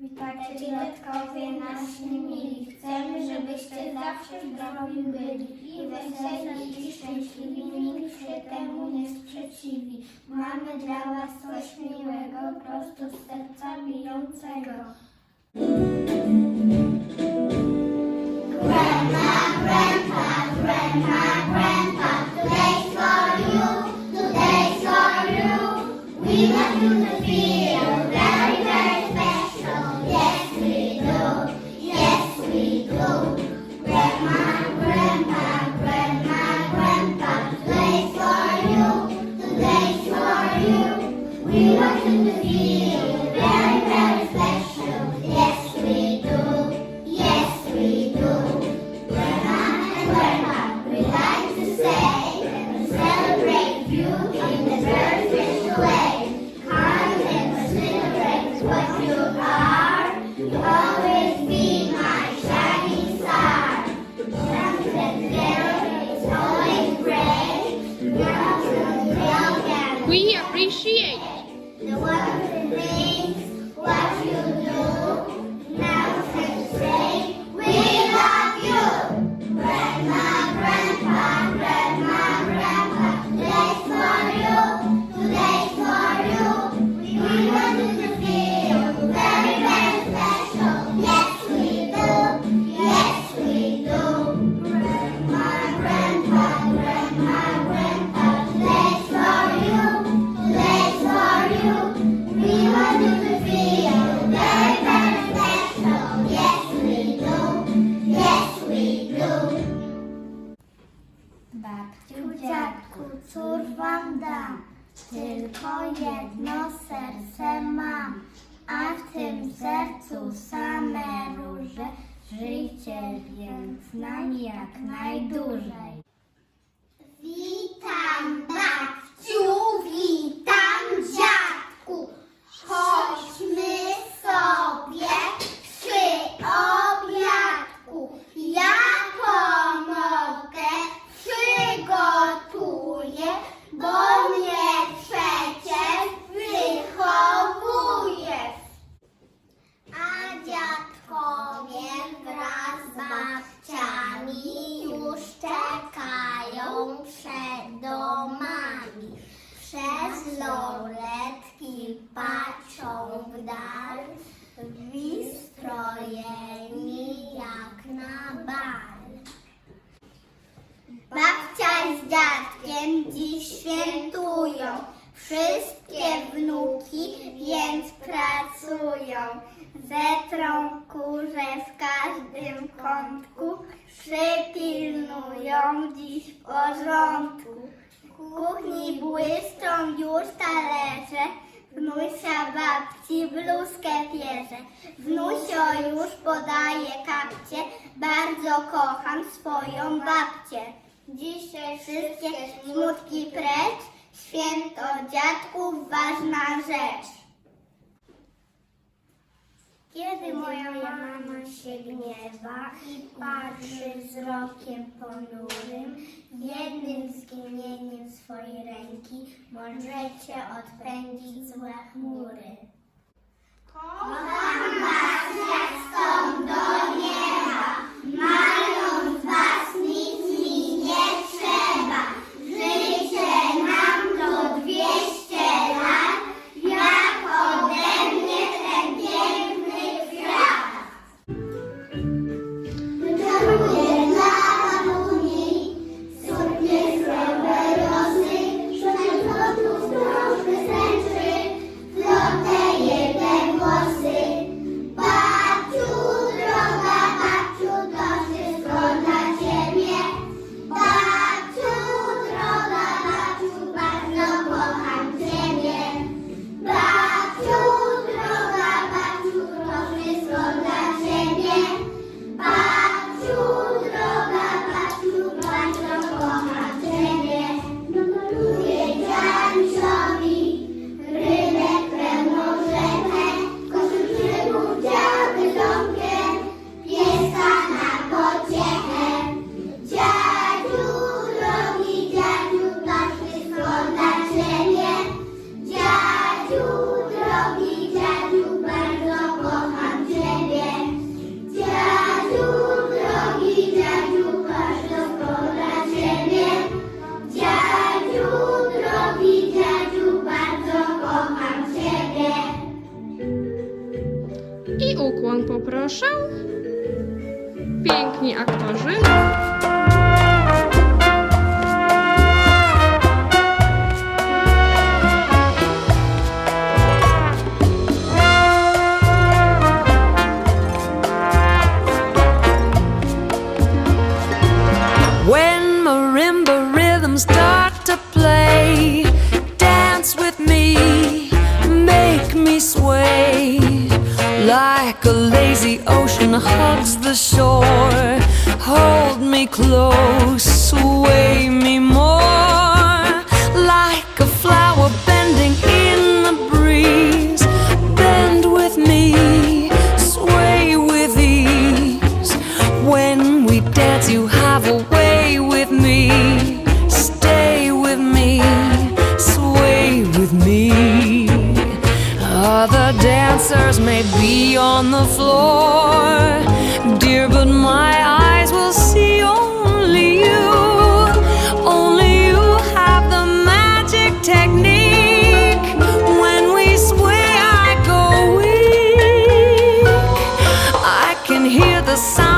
Witajcie dziadkowie nasi mili. Chcemy, żebyście zawsze zdrowi byli i weseli i szczęśliwi. Nikt się temu nie sprzeciwi. Mamy dla was coś miłego, prosto z serca bijącego. Amen. Dziadku, cóż wam dam? Tylko jedno serce mam, a w tym sercu same róże. Żyjcie więc z nami jak najdłużej. Świętują. Wszystkie wnuki więc pracują. Zetrą kurze w każdym kątku. Przypilnują dziś porządku. W kuchni błyszczą już talerze. Wnusia babci bluzkę bierze. Wnusio już podaje kapcie. Bardzo kocham swoją babcię. Dzisiaj wszystkie smutki precz. Święto dziadków ważna rzecz. Kiedy moja mama się gniewa i patrzy wzrokiem ponurym, jednym zginieniem swojej ręki możecie odpędzić złe chmury. Kocham was jak stąd do nieba, Proszę. Piękni aktorzy. Close, sway me more. Like a flower bending in the breeze, bend with me, sway with ease. When we dance, you have a way with me. Stay with me, sway with me. Other dancers may be on the floor, passar.